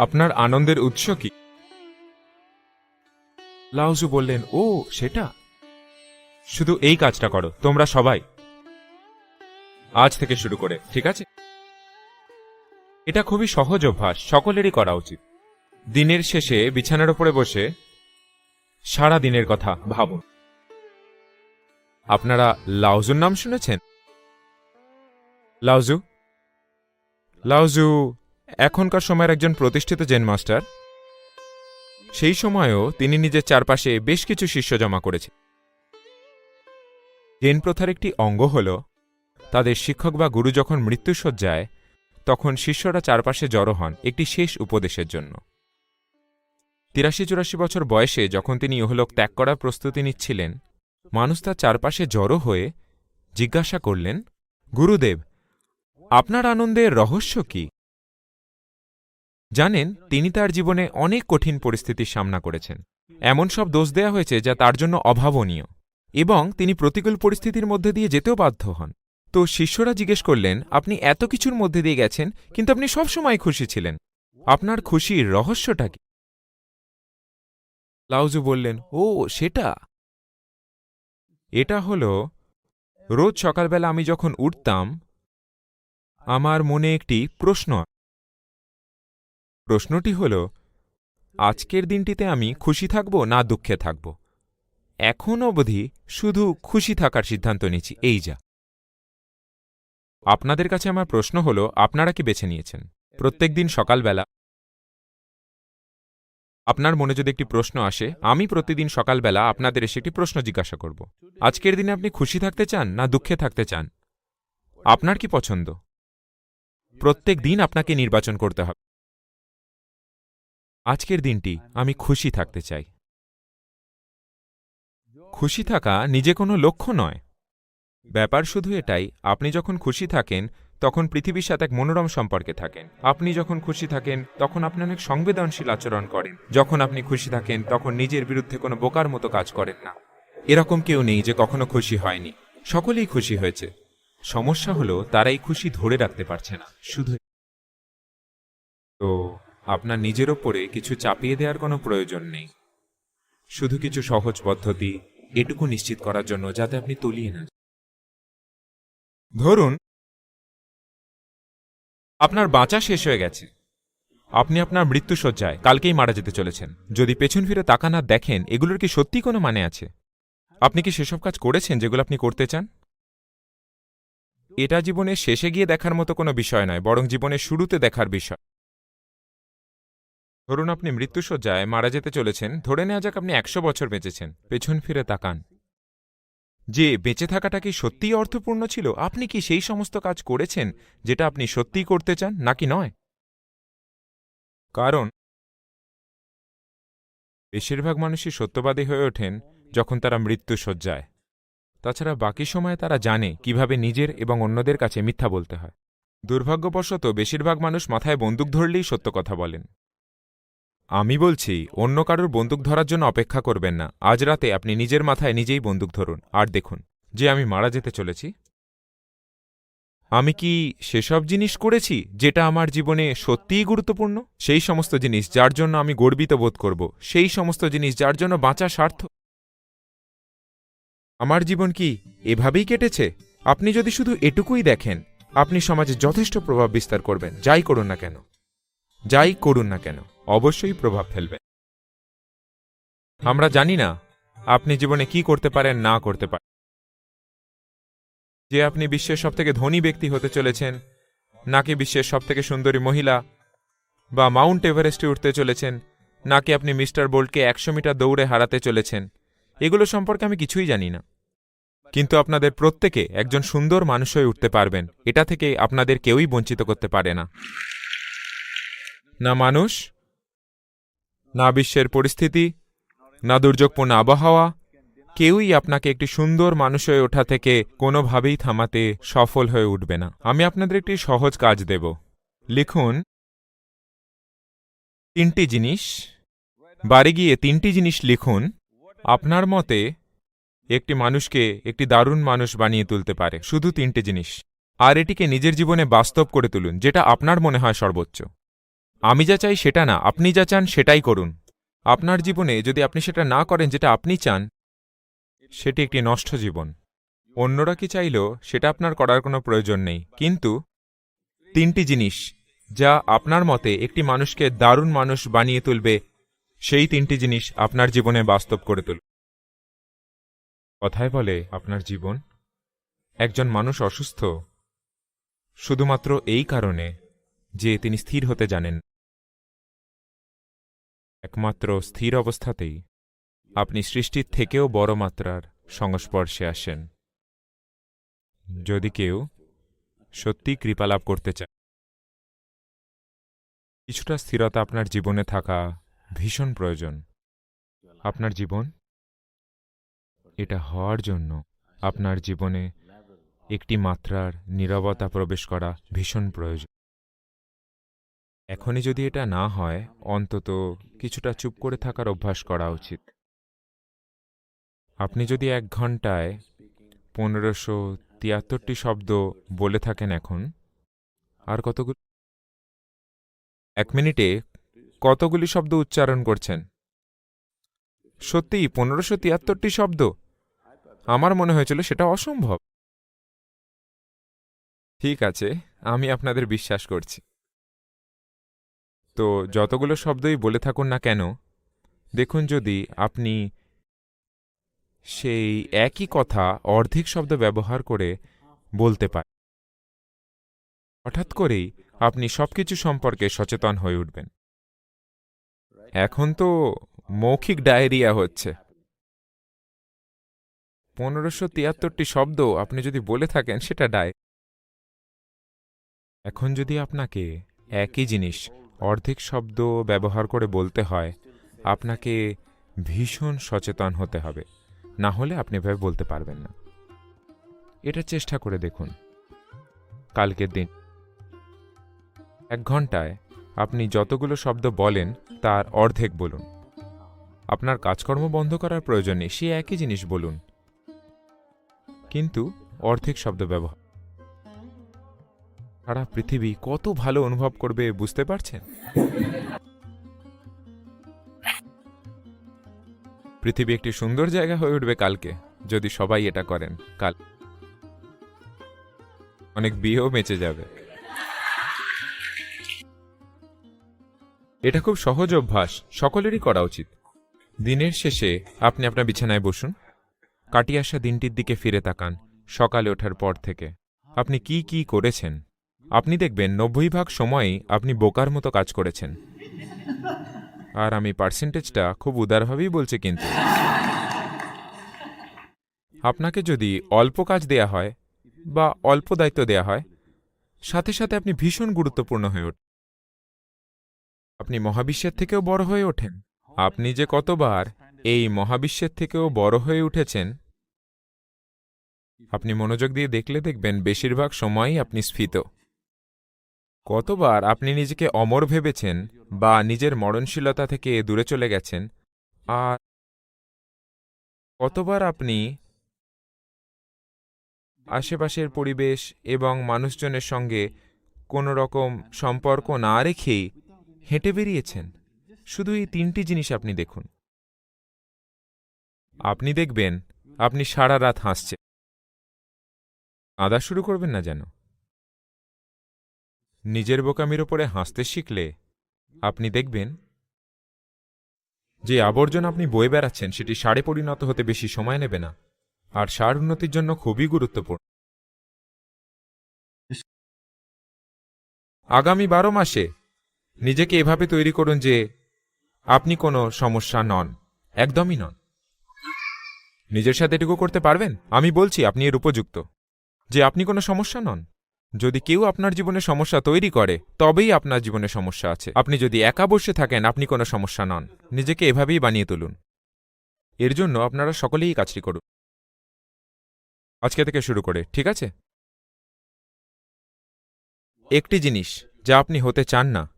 আপনার আনন্দের উৎস কি? লাউজু বললেন, ও, সেটা? শুধু এই কাজটা করো, তোমরা সবাই। আজ থেকে শুরু করে, ঠিক আছে? এটা খুবই সহজ অভ্যাস, সকলেরই করা উচিত। দিনের শেষে বিছানার উপরে বসে সারা দিনের কথা ভাবুন। আপনারা লাউজুর নাম শুনেছেন? লাউজু? লাউজু এখনকার সময়ের একজন প্রতিষ্ঠিত জেন মাস্টার, সেই সময়েও তিনি নিজের চারপাশে বেশ কিছু শিষ্য জমা করেছে জেন প্রথার একটি অঙ্গ হল, তাদের শিক্ষক বা গুরু যখন মৃত্যুসজ্জায় তখন শিষ্যরা চারপাশে জড়ো হন একটি শেষ উপদেশের জন্য। তিরাশি চুরাশি বছর বয়সে যখন তিনি ইহলোক ত্যাগ করার প্রস্তুতি নিচ্ছিলেন, মানুষ তার চারপাশে জড়ো হয়ে জিজ্ঞাসা করলেন, গুরুদেব, আপনার আনন্দের রহস্য কি? জানেন, তিনি তার জীবনে অনেক কঠিন পরিস্থিতির সামনা করেছেন। এমন সব দোষ দেয়া হয়েছে যা তার জন্য অভাবনীয়। এবং তিনি প্রতিকূল পরিস্থিতির মধ্যে দিয়ে যেতেও বাধ্য হন। তো শিষ্যরা জিজ্ঞেস করলেন, আপনি এত কিছুর মধ্যে দিয়ে গেছেন, কিন্তু আপনি সবসময় খুশি ছিলেন। আপনার খুশির রহস্যটা কি? লাউজু বললেন, ও, সেটা? এটা হল, রোজ সকালবেলা আমি যখন উঠতাম, আমার মনে একটি প্রশ্ন প্রশ্নটি হল, আজকের দিনটিতে আমি খুশি থাকব না দুঃখে থাকব? এখন অবধি শুধু খুশি থাকার সিদ্ধান্ত নিচ্ছি এই যা। আপনাদের কাছে আমার প্রশ্ন হল, আপনারা কি বেছে নিয়েছেন? প্রত্যেক দিন সকালবেলা। আপনার মনে যদি একটি প্রশ্ন আসে, আমি প্রতিদিন সকালবেলা আপনাদের এসে একটি প্রশ্ন জিজ্ঞাসা করব। আজকের দিনে আপনি খুশি থাকতে চান না দুঃখে থাকতে চান? আপনার কি পছন্দ? প্রত্যেক দিন আপনাকে নির্বাচন করতে হবে। আজকের দিনটি আমি খুশি থাকতে চাই। খুশি থাকা নিজে কোনো লক্ষ্য নয়। ব্যাপার শুধু এটাই, আপনি যখন খুশি থাকেন, তখন পৃথিবীর সাথে এক মনোরম সম্পর্কে থাকেন। আপনি যখন খুশি থাকেন, তখন আপনি অনেক সংবেদনশীল আচরণ করেন। যখন আপনি খুশি থাকেন, তখন নিজের বিরুদ্ধে কোনো বোকার মতো কাজ করেন না। এরকম কেউ নেই যে কখনো খুশি হয়নি। সকলেই খুশি হয়েছে। সমস্যা হলো তারা এই খুশি ধরে রাখতে পারছে না। শুধু তো আপনার নিজের ওপরে কিছু চাপিয়ে দেওয়ার কোনো প্রয়োজন নেই। শুধু কিছু সহজ পদ্ধতি এটুকু নিশ্চিত করার জন্য যাতে আপনি তলিয়ে না ধরুন, আপনার বাঁচা শেষ হয়ে গেছে। আপনি আপনার মৃত্যুসজ্জায় কালকেই মারা যেতে চলেছেন। যদি পেছন ফিরে তাকান আর দেখেন, এগুলোর কি সত্যি কোনো মানে আছে? আপনি কি সেসব কাজ করেছেন যেগুলো আপনি করতে চান? এটা জীবনের শেষে গিয়ে দেখার মতো কোনো বিষয় নয়, বরং জীবনের শুরুতে দেখার বিষয়। ধরুন আপনি মৃত্যুসজ্জায় মারা যেতে চলেছেন, ধরে নেওয়া যাক আপনি একশো বছর বেঁচেছেন, পেছন ফিরে তাকান। যে বেঁচে থাকাটা কি সত্যিই অর্থপূর্ণ ছিল? আপনি কি সেই সমস্ত কাজ করেছেন যেটা আপনি সত্যিই করতে চান, নাকি নয়? কারণ বেশিরভাগ মানুষই সত্যবাদী হয়ে ওঠেন যখন তারা মৃত্যুসজ্জায় তাছাড়া বাকি সময়ে তারা জানে কীভাবে নিজের এবং অন্যদের কাছে মিথ্যা বলতে হয়। দুর্ভাগ্যবশত বেশিরভাগ মানুষ মাথায় বন্দুক ধরলেই সত্য কথা বলেন। আমি বলছি, অন্য কারোর বন্দুক ধরার জন্য অপেক্ষা করবেন না। আজ রাতে আপনি নিজের মাথায় নিজেই বন্দুক ধরুন। আর দেখুন, যে আমি মারা যেতে চলেছি। আমি কি সেসব জিনিস করেছি, যেটা আমার জীবনে সত্যিই গুরুত্বপূর্ণ? সেই সমস্ত জিনিস যার জন্য আমি গর্বিত বোধ করব। সেই সমস্ত জিনিস যার জন্য বাঁচা স্বার্থ আমার জীবন কি এভাবেই কেটেছে? আপনি যদি শুধু এটুকুই দেখেন, আপনি সমাজে যথেষ্ট প্রভাব বিস্তার করবেন। যাই করুন না কেন। যাই করুন না কেন। অবশ্যই প্রভাব ফেলবে। আমরা জানি না আপনি জীবনে কি করতে পারেন, না করতে পারেন। যে আপনি বিশ্বের সবথেকে ধনী ব্যক্তি হতে চলেছেন, নাকি বিশ্বের সবথেকে সুন্দরী মহিলা, বা মাউন্ট এভারেস্টে উঠতে চলেছেন, নাকি আপনি মিস্টার বোল্টকে একশো মিটার দৌড়ে হারাতে চলেছেন, এগুলো সম্পর্কে আমি কিছুই জানি না। কিন্তু আপনাদের প্রত্যেকে একজন সুন্দর মানুষ হয়ে উঠতে পারবেন, এটা থেকে আপনাদের কেউই বঞ্চিত করতে পারে না। না মানুষ না বিশ্বের পরিস্থিতি, না দুর্যোগপূর্ণ আবহাওয়া, কেউই আপনাকে একটি সুন্দর মানুষ হয়ে ওঠা থেকে কোনোভাবেই থামাতে সফল হয়ে উঠবে না। আমি আপনাদের একটি সহজ কাজ দেব। লিখুন, তিনটি জিনিস, বাড়ি গিয়ে তিনটি জিনিস লিখুন, আপনার মতে একটি মানুষকে একটি দারুণ মানুষ বানিয়ে তুলতে পারে। শুধু তিনটে জিনিস। আর এটিকে নিজের জীবনে বাস্তব করে তুলুন, যেটা আপনার মনে হয় সর্বোচ্চ। আমি যা চাই সেটা না, আপনি যা চান সেটাই করুন। আপনার জীবনে যদি আপনি সেটা না করেন যেটা আপনি চান, সেটি একটি নষ্ট জীবন। অন্যরা কি চাইলেও সেটা আপনার করার কোনো প্রয়োজন নেই। কিন্তু তিনটি জিনিস যা আপনার মতে একটি মানুষকে দারুণ মানুষ বানিয়ে তুলবে, সেই তিনটি জিনিস আপনার জীবনে বাস্তব করে তুলবে। কথায় বলে, আপনার জীবন, একজন মানুষ অসুস্থ, শুধুমাত্র এই কারণে যে তিনি স্থির হতে জানেন একমাত্র স্থির অবস্থাতেই আপনি সৃষ্টির থেকেও বড় মাত্রার সংস্পর্শে আসেন। যদি কেউ সত্যি কৃপালাভ করতে চায়। কিছুটা স্থিরতা আপনার জীবনে থাকা ভীষণ প্রয়োজন। আপনার জীবন এটা হওয়ার জন্য আপনার জীবনে একটি মাত্রার নীরবতা প্রবেশ করা ভীষণ প্রয়োজন। এখনই যদি এটা না হয়, অন্তত কিছুটা চুপ করে থাকার অভ্যাস করা উচিত। আপনি যদি এক ঘন্টায় পনেরোশো তিয়াত্তরটি শব্দ বলে থাকেন এখন, আর কতগুলি এক মিনিটে কতগুলি শব্দ উচ্চারণ করছেন? সত্যিই পনেরোশো তিয়াত্তরটি শব্দ? আমার মনে হয়েছিল সেটা অসম্ভব। ঠিক আছে, আমি আপনাদের বিশ্বাস করছি। তো যতগুলো শব্দই বলে থাকুন না কেন, দেখুন যদি আপনি সেই একই কথা অর্ধেক শব্দ ব্যবহার করে বলতে পারেন। হঠাৎ করেই আপনি সবকিছু সম্পর্কে সচেতন হয়ে উঠবেন। এখন তো মৌখিক ডায়েরিয়া হচ্ছে। পনেরোশো তিয়াত্তরটি শব্দ আপনি যদি বলে থাকেন সেটা ডায় এখন যদি আপনাকে একই জিনিস অর্ধেক শব্দ ব্যবহার করে বলতে হয়, আপনাকে ভীষণ সচেতন হতে হবে। না হলে আপনি এভাবে বলতে পারবেন না। এটা চেষ্টা করে দেখুন। কালকের দিন। এক ঘন্টায় আপনি যতগুলো শব্দ বলেন, তার অর্ধেক বলুন। আপনার কাজকর্ম বন্ধ করার প্রয়োজন নেই, সে একই জিনিস বলুন। কিন্তু অর্ধেক শব্দ ব্যবহার সারা পৃথিবী কত ভালো অনুভব করবে বুঝতে পারছেন? পৃথিবী একটি সুন্দর জায়গা হয়ে উঠবে কালকে, যদি সবাই এটা করেন। কাল অনেক বিয়েও বেঁচে যাবে। এটা খুব সহজ অভ্যাস, সকলেরই করা উচিত। দিনের শেষে আপনি আপনার বিছানায় বসুন। কাটিয়ে আসা দিনটির দিকে ফিরে তাকান, সকালে ওঠার পর থেকে। আপনি কি কি করেছেন? আপনি দেখবেন নব্বই ভাগ সময়ই আপনি বোকার মতো কাজ করেছেন। আর আমি পার্সেন্টেজটা খুব উদারভাবেই বলছি কিন্তু। আপনাকে যদি অল্প কাজ দেয়া হয় বা অল্প দায়িত্ব দেয়া হয়, সাথে সাথে আপনি ভীষণ গুরুত্বপূর্ণ হয়ে ওঠেন। আপনি মহাবিশ্বের থেকেও বড় হয়ে ওঠেন। আপনি যে কতবার এই মহাবিশ্বের থেকেও বড় হয়ে উঠেছেন, আপনি মনোযোগ দিয়ে দেখলে দেখবেন বেশিরভাগ সময়ই আপনি স্ফীত। কতবার আপনি নিজেকে অমর ভেবেছেন বা নিজের মরণশীলতা থেকে দূরে চলে গেছেন? আর কতবার আপনি আশেপাশের পরিবেশ এবং মানুষজনের সঙ্গে কোনো রকম সম্পর্ক না রেখেই হেঁটে বেরিয়েছেন? শুধু এই তিনটি জিনিস আপনি দেখুন। আপনি দেখবেন, আপনি সারা রাত হাসছেন। আদা শুরু করবেন না যেন? নিজের বোকামির ওপরে হাসতে শিখলে আপনি দেখবেন যে আবর্জনা আপনি বয়ে বেড়াচ্ছেন, সেটি সারে পরিণত হতে বেশি সময় নেবে না। আর সার উন্নতির জন্য খুবই গুরুত্বপূর্ণ। আগামী বারো মাসে নিজেকে এভাবে তৈরি করুন যে আপনি কোনো সমস্যা নন, একদমই নন। নিজের সাথে এটুকু করতে পারবেন? আমি বলছি, আপনি এর উপযুক্ত। যে আপনি কোনো সমস্যা নন যদি কেউ আপনার জীবনে সমস্যা তৈরি করে, তবেই আপনার জীবনে সমস্যা আছে। আপনি যদি একা বসে থাকেন, আপনি কোনো সমস্যা নন। নিজেকে এভাবেই বানিয়ে তুলুন। এর জন্য আপনারা সকলেই কাজটি করুন। আজকে থেকে শুরু করে, ঠিক আছে? একটি জিনিস যা আপনি হতে চান না,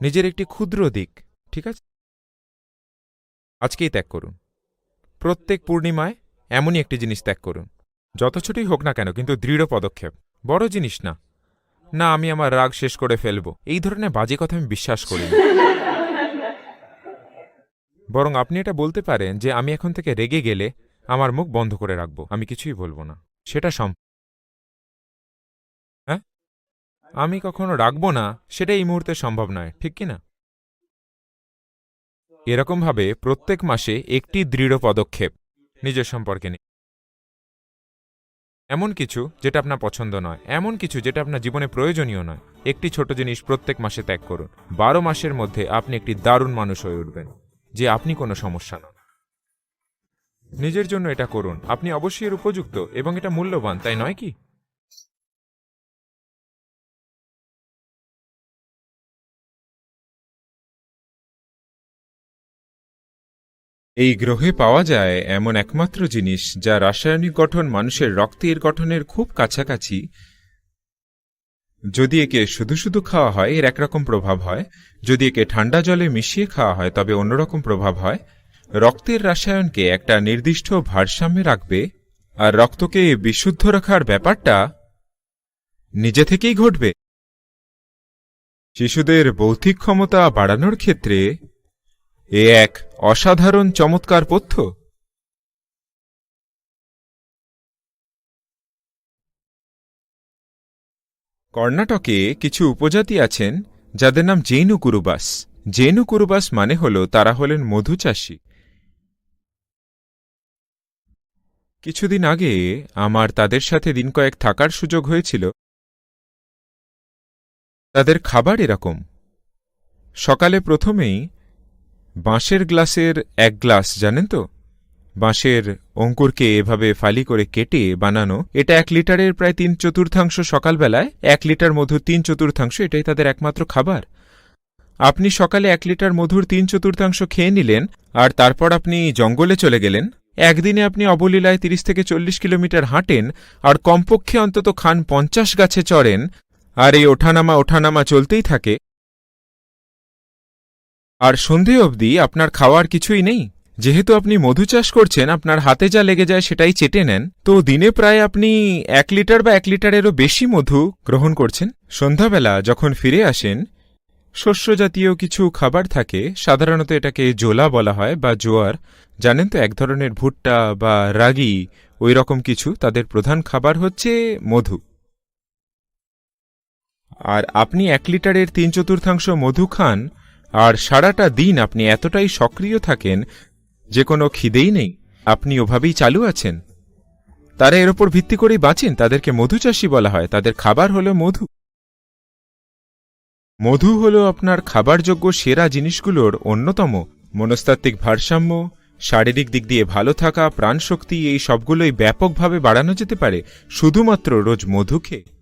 নিজের একটি ক্ষুদ্র দিক, ঠিক আছে? আজকেই ত্যাগ করুন। প্রত্যেক পূর্ণিমায় এমনই একটি জিনিস ত্যাগ করুন। যত ছোটই হোক না কেন, কিন্তু দৃঢ় পদক্ষেপ। বড় জিনিস না। না, আমি আমার রাগ শেষ করে ফেলব। এই ধরনের বাজে কথা আমি বিশ্বাস করি না বরং আপনি এটা বলতে পারেন যে, আমি এখন থেকে রেগে গেলে আমার মুখ বন্ধ করে রাখব। আমি কিছুই বলব না। সেটা সম হ্যাঁ? আমি কখনো রাখব না, সেটা এই মুহূর্তে সম্ভব নয়, ঠিক কি না? এরকমভাবে প্রত্যেক মাসে একটি দৃঢ় পদক্ষেপ নিজের সম্পর্কে নিয়ে এমন কিছু যেটা আপনার পছন্দ নয়, এমন কিছু যেটা আপনার জীবনে প্রয়োজনীয় নয়। একটি ছোট জিনিস প্রত্যেক মাসে ত্যাগ করুন। বারো মাসের মধ্যে আপনি একটি দারুণ মানুষ হয়ে উঠবেন, যে আপনি কোনো সমস্যা নন। নিজের জন্য এটা করুন। আপনি অবশ্যই এর উপযুক্ত এবং এটা মূল্যবান, তাই নয় কি? এই গ্রহে পাওয়া যায় এমন একমাত্র জিনিস যা রাসায়নিক গঠন মানুষের রক্তের গঠনের খুব কাছাকাছি। যদি একে শুধু শুধু খাওয়া হয়, এর একরকম প্রভাব হয়। যদি একে ঠান্ডা জলে মিশিয়ে খাওয়া হয়, তবে অন্যরকম প্রভাব হয়। রক্তের রাসায়নকে একটা নির্দিষ্ট ভারসাম্যে রাখবে, আর রক্তকে বিশুদ্ধ রাখার ব্যাপারটা নিজে থেকেই ঘটবে। শিশুদের বৌদ্ধিক ক্ষমতা বাড়ানোর ক্ষেত্রে এ এক অসাধারণ চমৎকার পথ্য। কর্ণাটকে কিছু উপজাতি আছেন যাদের নাম জেনু কুরুবাস জেনু কুরুবাস মানে হল তারা হলেন মধু চাষী। কিছুদিন আগে আমার তাদের সাথে দিন কয়েক থাকার সুযোগ হয়েছিল। তাদের খাবার এরকম। সকালে প্রথমেই বাঁশের গ্লাসের এক গ্লাস, জানেন তো? বাঁশের অঙ্কুরকে এভাবে ফালি করে কেটে বানানো, এটা এক লিটারের প্রায় তিন চতুর্থাংশ সকালবেলায়, এক লিটার মধুর তিন চতুর্থাংশ, এটাই তাদের একমাত্র খাবার। আপনি সকালে এক লিটার মধুর তিন চতুর্থাংশ খেয়ে নিলেন, আর তারপর আপনি জঙ্গলে চলে গেলেন। একদিনে আপনি অবলীলায় তিরিশ থেকে চল্লিশ কিলোমিটার হাঁটেন, আর কমপক্ষে অন্তত খান পঞ্চাশ গাছে চড়েন, আর এই ওঠানামা ওঠানামা চলতেই থাকে। আর সন্ধে অবধি আপনার খাওয়ার কিছুই নেই। যেহেতু আপনি মধু চাষ করছেন, আপনার হাতে যা লেগে যায় সেটাই চেটে নেন। তো দিনে প্রায় আপনি এক লিটার বা এক লিটারেরও বেশি মধু গ্রহণ করছেন। সন্ধ্যাবেলা যখন ফিরে আসেন শস্য জাতীয় কিছু খাবার থাকে, সাধারণত এটাকে জোলা বলা হয় বা জোয়ার। জানেন তো, এক ধরনের ভুট্টা বা রাগি, ওই রকম কিছু, তাদের প্রধান খাবার হচ্ছে মধু। আর আপনি এক লিটারের তিন চতুর্থাংশ মধু খান আর সারাটা দিন আপনি এতটাই সক্রিয় থাকেন, যে কোনো খিদেই নেই। আপনি ওভাবেই চালু আছেন। তারা এর ওপর ভিত্তি করেই বাঁচেন। তাদেরকে মধুচাষী বলা হয়। তাদের খাবার হলো মধু। মধু হল আপনার খাবারযোগ্য সেরা জিনিসগুলোর অন্যতম মনস্তাত্ত্বিক ভারসাম্য, শারীরিক দিক দিয়ে ভালো থাকা, প্রাণশক্তি, এই সবগুলোই ব্যাপকভাবে বাড়ানো যেতে পারে। শুধুমাত্র রোজ মধু খেয়ে।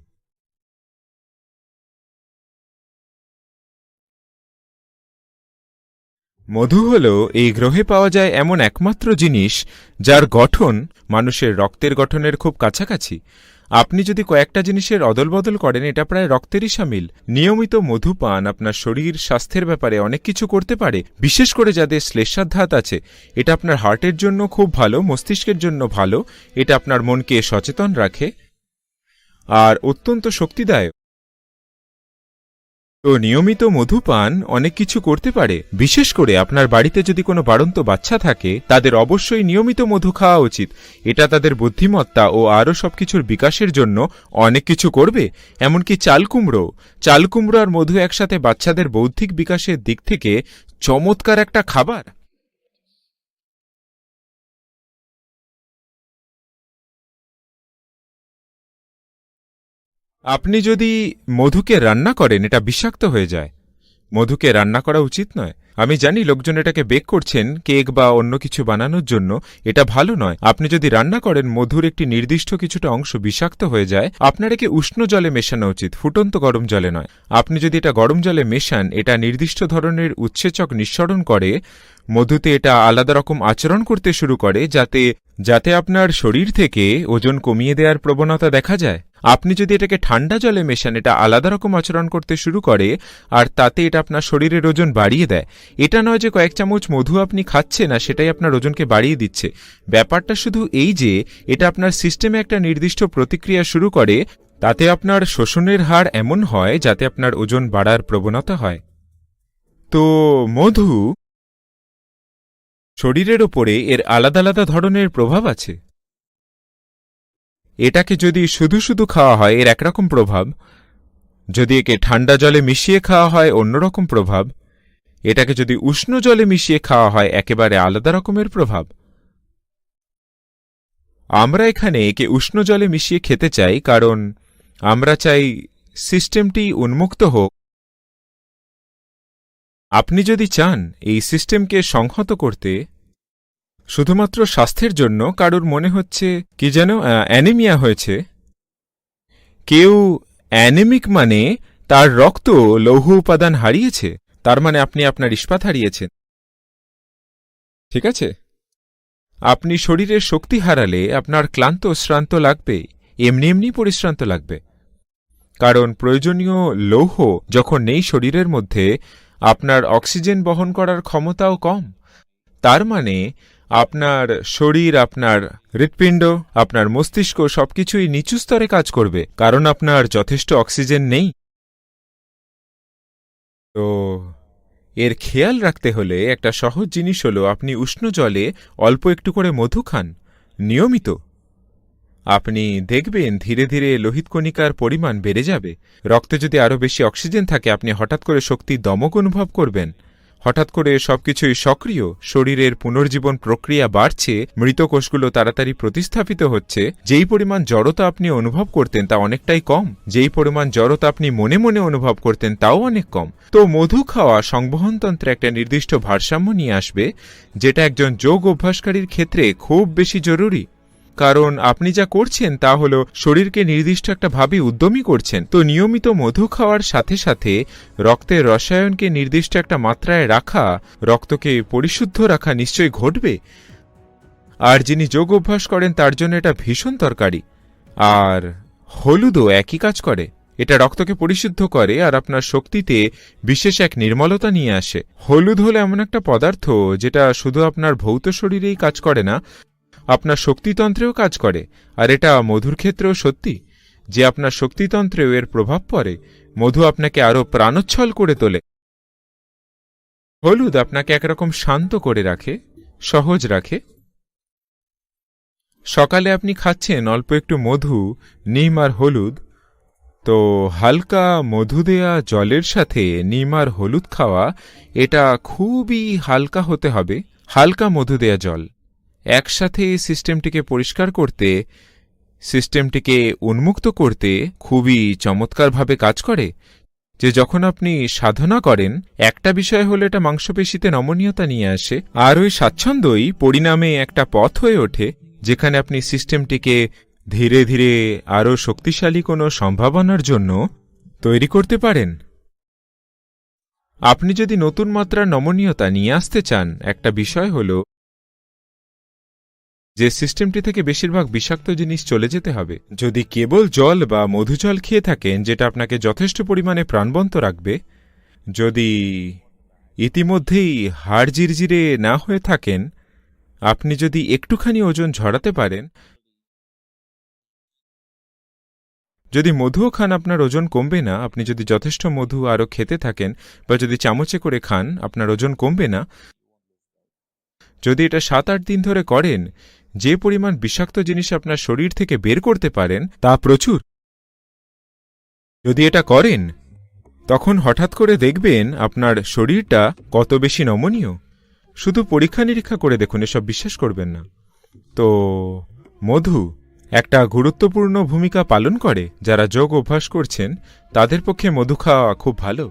মধু হল এই গ্রহে পাওয়া যায় এমন একমাত্র জিনিস যার গঠন মানুষের রক্তের গঠনের খুব কাছাকাছি। আপনি যদি কয়েকটা জিনিসের অদলবদল করেন, এটা প্রায় রক্তেরই সামিল। নিয়মিত মধু পান আপনার শরীর, স্বাস্থ্যের ব্যাপারে অনেক কিছু করতে পারে, বিশেষ করে যাদের শ্লেষাধ্যাত আছে। এটা আপনার হার্টের জন্য খুব ভালো, মস্তিষ্কের জন্য ভালো, এটা আপনার মনকে সচেতন রাখে। আর অত্যন্ত শক্তিদায়ক। তো নিয়মিত মধুপান অনেক কিছু করতে পারে। বিশেষ করে আপনার বাড়িতে যদি কোনো বাড়ন্ত বাচ্চা থাকে, তাদের অবশ্যই নিয়মিত মধু খাওয়া উচিত। এটা তাদের বুদ্ধিমত্তা ও আরও সবকিছুর বিকাশের জন্য অনেক কিছু করবে। এমনকি চালকুমড়ো চালকুমড়ো আর মধু একসাথে বাচ্চাদের বৌদ্ধিক বিকাশের দিক থেকে চমৎকার একটা খাবার। আপনি যদি মধুকে রান্না করেন এটা বিষাক্ত হয়ে যায়। মধুকে রান্না করা উচিত নয়। আমি জানি লোকজন এটাকে বেক করছেন কেক বা অন্য কিছু বানানোর জন্য। এটা ভালো নয়। আপনি যদি রান্না করেন, মধুর একটি নির্দিষ্ট কিছুটা অংশ বিষাক্ত হয়ে যায়। আপনার একে উষ্ণ জলে মেশানো উচিত, ফুটন্ত গরম জলে নয়। আপনি যদি এটা গরম জলে মেশান, এটা নির্দিষ্ট ধরনের উচ্ছেচক নিঃসরণ করে। মধুতে এটা আলাদা রকম আচরণ করতে শুরু করে, যাতে যাতে আপনার শরীর থেকে ওজন কমিয়ে দেওয়ার প্রবণতা দেখা যায়। আপনি যদি এটাকে ঠান্ডা জলে মেশান, এটা আলাদা রকম আচরণ করতে শুরু করে, আর তাতে এটা আপনার শরীরের ওজন বাড়িয়ে দেয়। এটা নয় যে কয়েক চামচ মধু আপনি খাচ্ছেন না সেটাই আপনার ওজনকে বাড়িয়ে দিচ্ছে। ব্যাপারটা শুধু এই যে, এটা আপনার সিস্টেমে একটা নির্দিষ্ট প্রতিক্রিয়া শুরু করে, তাতে আপনার শোষণের হার এমন হয় যাতে আপনার ওজন বাড়ার প্রবণতা হয়। তো মধু শরীরের ওপরে এর আলাদা আলাদা ধরনের প্রভাব আছে। এটাকে যদি শুধু শুধু খাওয়া হয়, এর একরকম প্রভাব। যদি একে ঠান্ডা জলে মিশিয়ে খাওয়া হয়, অন্যরকম প্রভাব। এটাকে যদি উষ্ণ জলে মিশিয়ে খাওয়া হয়, একেবারে আলাদা রকমের প্রভাব। আমরা এখানে একে উষ্ণ জলে মিশিয়ে খেতে চাই, কারণ আমরা চাই সিস্টেমটি উন্মুক্ত হোক। আপনি যদি চান এই সিস্টেমকে সংহত করতে, শুধুমাত্র স্বাস্থ্যের জন্য কারুর মনে হচ্ছে কি যেন অ্যানিমিয়া হয়েছে। কেউ অ্যানিমিক মানে তার রক্ত লৌহ উপাদান হারিয়েছে। তার মানে আপনি আপনার ইস্পাত হারিয়েছেন। ঠিক আছে? আপনি শরীরের শক্তি হারালে আপনার ক্লান্ত শ্রান্ত লাগবে, এমনি এমনি পরিশ্রান্ত লাগবে। কারণ প্রয়োজনীয় লৌহ যখন নেই শরীরের মধ্যে, আপনার অক্সিজেন বহন করার ক্ষমতাও কম। তার মানে আপনার শরীর, আপনার হৃৎপিণ্ড, আপনার মস্তিষ্ক সবকিছুই নিচু স্তরে কাজ করবে, কারণ আপনার যথেষ্ট অক্সিজেন নেই। তো এর খেয়াল রাখতে হলে একটা সহজ জিনিস হলো আপনি উষ্ণ জলে অল্প একটু করে মধু খান, নিয়মিত। আপনি দেখবেন ধীরে ধীরে লোহিত কণিকার পরিমাণ বেড়ে যাবে। রক্তে যদি আরও বেশি অক্সিজেন থাকে, আপনি হঠাৎ করে শক্তি দমক অনুভব করবেন। হঠাৎ করে সবকিছুই সক্রিয়, শরীরের পুনর্জীবন প্রক্রিয়া বাড়ছে মৃত কোষগুলো তাড়াতাড়ি প্রতিস্থাপিত হচ্ছে, যেই পরিমাণ জড়তা আপনি অনুভব করতেন তা অনেকটাই কম, যেই পরিমাণ জড়তা আপনি মনে মনে অনুভব করতেন তাও অনেক কম। তো মধু খাওয়া সংবহনতন্ত্রে একটা নির্দিষ্ট ভারসাম্য নিয়ে আসবে, যেটা একজন যোগ অভ্যাসকারীর ক্ষেত্রে খুব বেশি জরুরি। কারণ আপনি যা করছেন তা হল শরীরকে নির্দিষ্ট একটা ভাবে উদ্যমী করছেন। তো নিয়মিত মধু খাওয়ার সাথে সাথে রক্তের রসায়নকে নির্দিষ্ট একটা মাত্রায় রাখা, রক্তকে পরিশুদ্ধ রাখা নিশ্চয়ই ঘটবে। আর যিনি যোগ অভ্যাস করেন তার জন্য এটা ভীষণ দরকারি। আর হলুদও একই কাজ করে। এটা রক্তকে পরিশুদ্ধ করে আর আপনার শক্তিতে বিশেষ এক নির্মলতা নিয়ে আসে। হলুদ হলো এমন একটা পদার্থ যেটা শুধু আপনার ভৌত শরীরেই কাজ করে না আপনার শক্তিতন্ত্রেও কাজ করে, আর এটা মধুর ক্ষেত্রেও সত্যি। যে আপনার শক্তিতন্ত্রেও এর প্রভাব পড়ে, মধু আপনাকে আরও প্রাণোচ্ছল করে তোলে। হলুদ আপনাকে একরকম শান্ত করে রাখে, সহজ রাখে। সকালে আপনি খাচ্ছেন অল্প একটু মধু, নিম আর হলুদ, তো হালকা মধু দেয়া জলের সাথে নিম আর হলুদ খাওয়া, এটা খুবই হালকা হতে হবে, হালকা মধু দেয়া জল। একসাথে এই সিস্টেমটিকে পরিষ্কার করতে, সিস্টেমটিকে উন্মুক্ত করতে খুবই চমৎকারভাবে কাজ করে যে যখন আপনি সাধনা করেন, একটা বিষয় হলো এটা মাংসপেশিতে নমনীয়তা নিয়ে আসে, আর ওই স্বাচ্ছন্দ্যই পরিণামে একটা পথ হয়ে ওঠে যেখানে আপনি সিস্টেমটিকে ধীরে ধীরে আরও শক্তিশালী কোনো সম্ভাবনার জন্য তৈরি করতে পারেন। আপনি যদি নতুন মাত্রার নমনীয়তা নিয়ে আসতে চান, একটা বিষয় হলো যে সিস্টেমটি থেকে বেশিরভাগ বিষাক্ত জিনিস চলে যেতে হবে। যদি কেবল জল বা মধু জল খেয়ে থাকেন, যেটা আপনাকে যথেষ্ট পরিমাণে প্রাণবন্ত রাখবে, যদি ইতিমধ্যেই হাড় জিরজিরে না হয়ে থাকেন, আপনি যদি একটুখানি ওজন ঝরাতে পারেন, যদি মধুও খান, আপনার ওজন কমবে না, আপনি যদি যথেষ্ট মধু আরও খেতে থাকেন, বা যদি চামচে করে খান, আপনার ওজন কমবে না, যদি এটা সাত আট দিন ধরে করেন যে পরিমাণ বিষাক্ত জিনিস আপনার শরীর থেকে বের করতে পারেন, তা প্রচুর। যদি এটা করেন, তখন হঠাৎ করে দেখবেন আপনার শরীরটা কত বেশি নমনীয়। শুধু পরীক্ষা নিরীক্ষা করে দেখুন, এসব বিশ্বাস করবেন না। তো, মধু একটা গুরুত্বপূর্ণ ভূমিকা পালন করে। যারা যোগ অভ্যাস করছেন, তাদের পক্ষে মধু খাওয়া খুব ভালো।